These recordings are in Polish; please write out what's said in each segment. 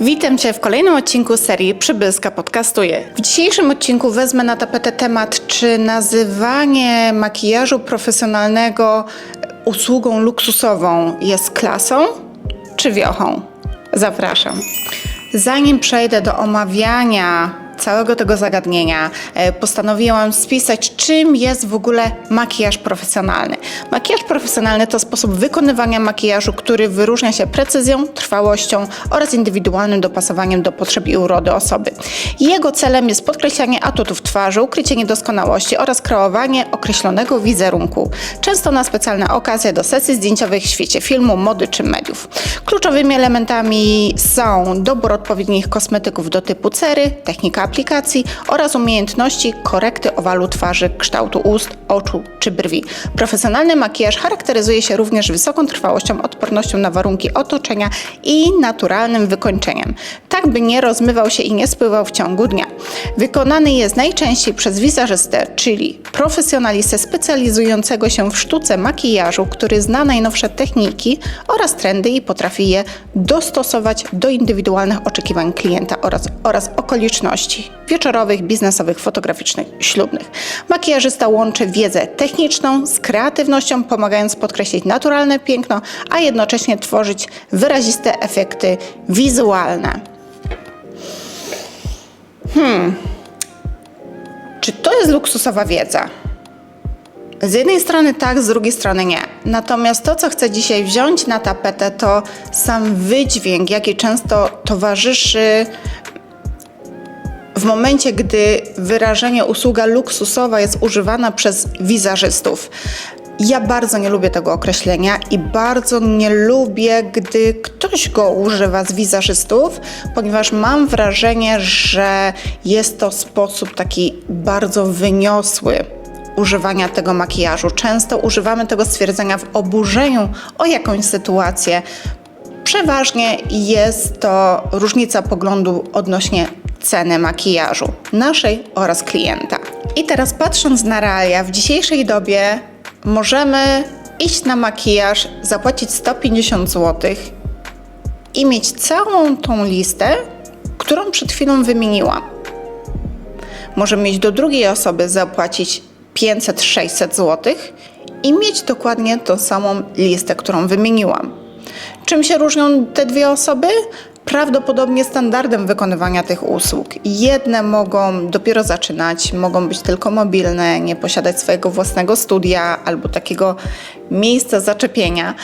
Witam Cię w kolejnym odcinku serii Przybylska Podcastuje. W dzisiejszym odcinku wezmę na tapetę temat, czy nazywanie makijażu profesjonalnego usługą luksusową jest klasą czy wiochą. Zapraszam. Zanim przejdę do omawiania całego tego zagadnienia, e, postanowiłam spisać, czym jest w ogóle makijaż profesjonalny. Makijaż profesjonalny to sposób wykonywania makijażu, który wyróżnia się precyzją, trwałością oraz indywidualnym dopasowaniem do potrzeb i urody osoby. Jego celem jest podkreślanie atutów twarzy, ukrycie niedoskonałości oraz kreowanie określonego wizerunku, często na specjalne okazje do sesji zdjęciowych w świecie filmu, mody czy mediów. Kluczowymi elementami są dobór odpowiednich kosmetyków do typu cery, technika aplikacji oraz umiejętności korekty owalu twarzy, kształtu ust, oczu czy brwi. Profesjonalny makijaż charakteryzuje się również wysoką trwałością, odpornością na warunki otoczenia i naturalnym wykończeniem, tak by nie rozmywał się i nie spływał w ciągu dnia. Wykonany jest najczęściej przez wizerzystę, czyli profesjonalistę specjalizującego się w sztuce makijażu, który zna najnowsze techniki oraz trendy i potrafi je dostosować do indywidualnych oczekiwań klienta oraz, oraz okoliczności wieczorowych, biznesowych, fotograficznych, ślubnych. Makijażysta łączy wiedzę techniczną z kreatywnością, pomagając podkreślić naturalne piękno, a jednocześnie tworzyć wyraziste efekty wizualne. Hmm. Czy to jest luksusowa wiedza? Z jednej strony tak, z drugiej strony nie. Natomiast to, co chcę dzisiaj wziąć na tapetę, to sam wydźwięk, jaki często towarzyszy momencie, gdy wyrażenie usługa luksusowa jest używana przez wizerzystów. Ja bardzo nie lubię tego określenia i bardzo nie lubię, gdy ktoś go używa z wizerzystów, ponieważ mam wrażenie, że jest to sposób taki bardzo wyniosły używania tego makijażu. Często używamy tego stwierdzenia w oburzeniu o jakąś sytuację. Przeważnie jest to różnica poglądu odnośnie ceny makijażu naszej oraz klienta. I teraz patrząc na realia, w dzisiejszej dobie możemy iść na makijaż, zapłacić 150 zł i mieć całą tą listę, którą przed chwilą wymieniłam. Możemy mieć do drugiej osoby zapłacić 500-600 zł i mieć dokładnie tą samą listę, którą wymieniłam. Czym się różnią te dwie osoby? Prawdopodobnie standardem wykonywania tych usług. Jedne mogą dopiero zaczynać, mogą być tylko mobilne, nie posiadać swojego własnego studia albo takiego miejsca zaczepienia.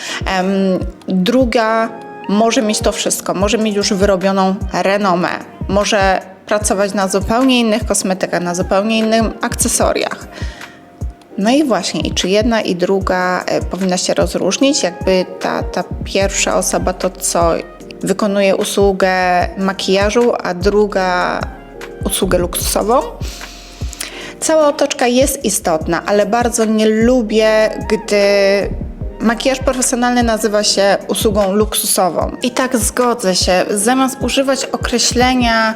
Druga może mieć to wszystko, może mieć już wyrobioną renomę, może pracować na zupełnie innych kosmetykach, na zupełnie innych akcesoriach. No i właśnie, i czy jedna i druga e, powinna się rozróżnić? Jakby ta, ta pierwsza osoba to co wykonuje usługę makijażu, a druga usługę luksusową. Cała otoczka jest istotna, ale bardzo nie lubię, gdy Makijaż profesjonalny nazywa się usługą luksusową. I tak zgodzę się. Zamiast używać określenia,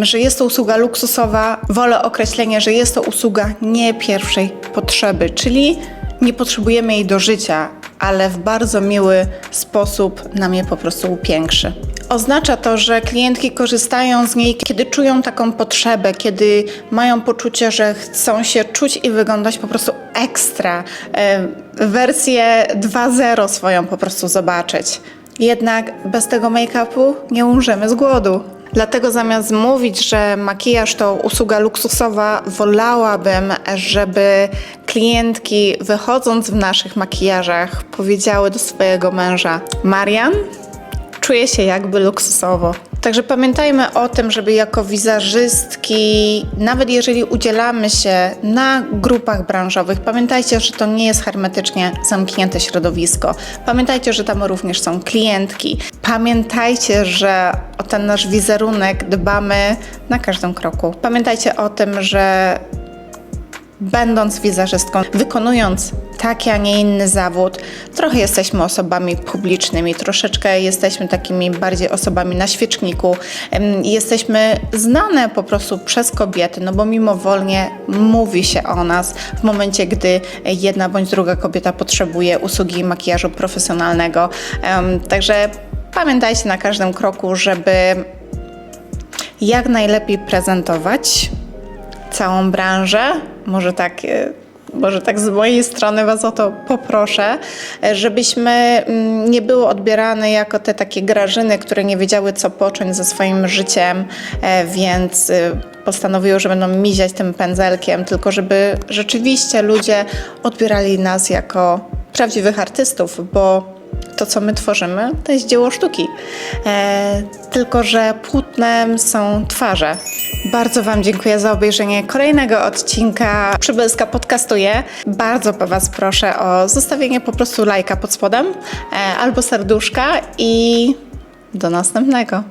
że jest to usługa luksusowa, wolę określenie, że jest to usługa nie pierwszej potrzeby, czyli nie potrzebujemy jej do życia, ale w bardzo miły sposób nam je po prostu upiększy. Oznacza to, że klientki korzystają z niej, kiedy czują taką potrzebę, kiedy mają poczucie, że chcą się czuć i wyglądać po prostu ekstra. E, wersję 2.0 swoją po prostu zobaczyć. Jednak bez tego make-upu nie umrzemy z głodu. Dlatego zamiast mówić, że makijaż to usługa luksusowa, wolałabym, żeby klientki wychodząc w naszych makijażach powiedziały do swojego męża: Marian, czuję się jakby luksusowo. Także pamiętajmy o tym, żeby jako wizerzystki, nawet jeżeli udzielamy się na grupach branżowych, pamiętajcie, że to nie jest hermetycznie zamknięte środowisko. Pamiętajcie, że tam również są klientki. Pamiętajcie, że o ten nasz wizerunek dbamy na każdym kroku. Pamiętajcie o tym, że będąc wizerzystką, wykonując taki, a nie inny zawód, trochę jesteśmy osobami publicznymi, troszeczkę jesteśmy takimi bardziej osobami na świeczniku. Jesteśmy znane po prostu przez kobiety, no bo mimowolnie mówi się o nas w momencie, gdy jedna bądź druga kobieta potrzebuje usługi makijażu profesjonalnego. Także pamiętajcie na każdym kroku, żeby jak najlepiej prezentować całą branżę. Może tak, e, może tak z mojej strony Was o to poproszę, e, żebyśmy mm, nie były odbierane jako te takie grażyny, które nie wiedziały, co począć ze swoim życiem, e, więc postanowiły, że będą miziać tym pędzelkiem, tylko żeby rzeczywiście ludzie odbierali nas jako prawdziwych artystów, bo to, co my tworzymy, to jest dzieło sztuki. E, tylko, że płótnem są twarze. Bardzo Wam dziękuję za obejrzenie kolejnego odcinka Przybylska Podcastuje. Bardzo Was proszę o zostawienie po prostu lajka pod spodem e, albo serduszka i do następnego.